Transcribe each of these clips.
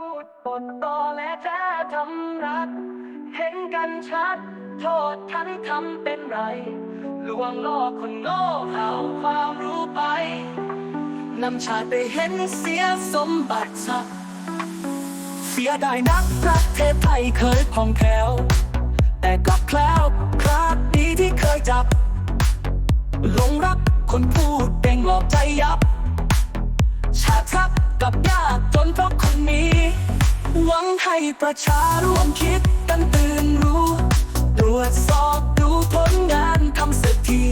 พูดปดต่อและแท้ทำรัก เห็นกันชัด โทษทันทำเป็นไร ลวงล่อคนโง่เอาความรู้ไป นำชาติไปเห็นเสียสมบัติสักเสียดายนักประเทศไทยเคยพองแผ้วแต่กลับแคล้วคลาดดีที่เคยจับ หลงรักคนพูดเป่งหลอกใจยับ ชาติทับกับยากจนเพราะคนนี้หวัง ให้ประชาร่วมคิดกันตื่นรู้ตรวจสอบดูผลงานทำสักที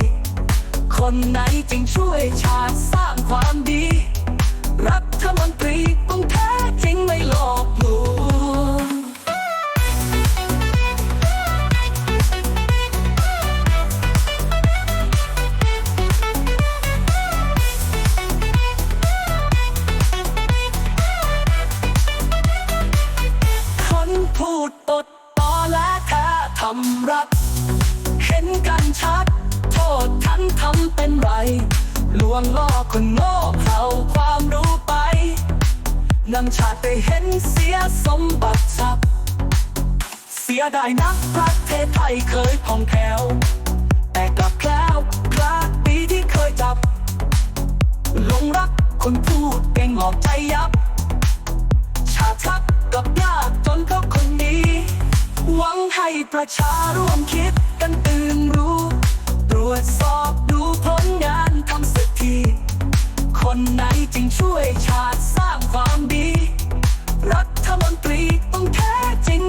คนไหนจริงช่วยชาติสร้างความดีำรัก เห็นกันชัด โทษทันทำเป็นไร ลวงล่อคนโง่เอาความรู้ไปนำชาติไปเห็นเสียสมบัติทรัพย์เสียดายนักประเทศไทยเคยพองแผ้ว ประชาร่วมคิดกันตื่นรู้ ตรวจสอบดูผลงานทำสักที คนไหนจริงช่วยชาติสร้างความดี รัฐมนตรีต้องแท้จริง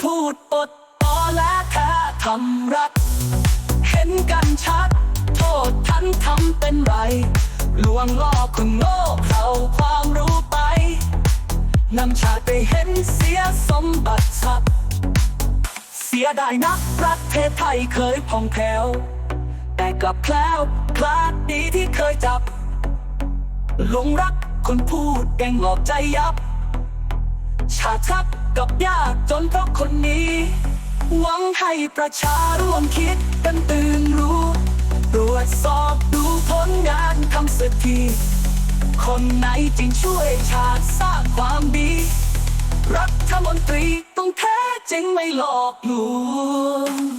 พูดปดต่อและแท้ทำรัก เห็นกันชัด โทษทันทำเป็นไร ลวงล่อคนโง่เอาความรู้ไป นำชาติไปเห็นเสียสมบัติทรัพย์เสียดายนักประเทศไทยเคยพองแผ้วแต่กลับแคล้วคลาดดีที่เคยจับหลงรักคนพูดแกงหลอกใจยับ ชาติทับกับยากจนเพราะคนนี้ หวังให้ประชาร่วมคิดกันตื่นรู้ตรวจสอบดูผลงานทำสักที คนไหนจริงช่วยชาติสร้างความดี รัฐมนตรีต้องแท้จริงไม่หลอกลวง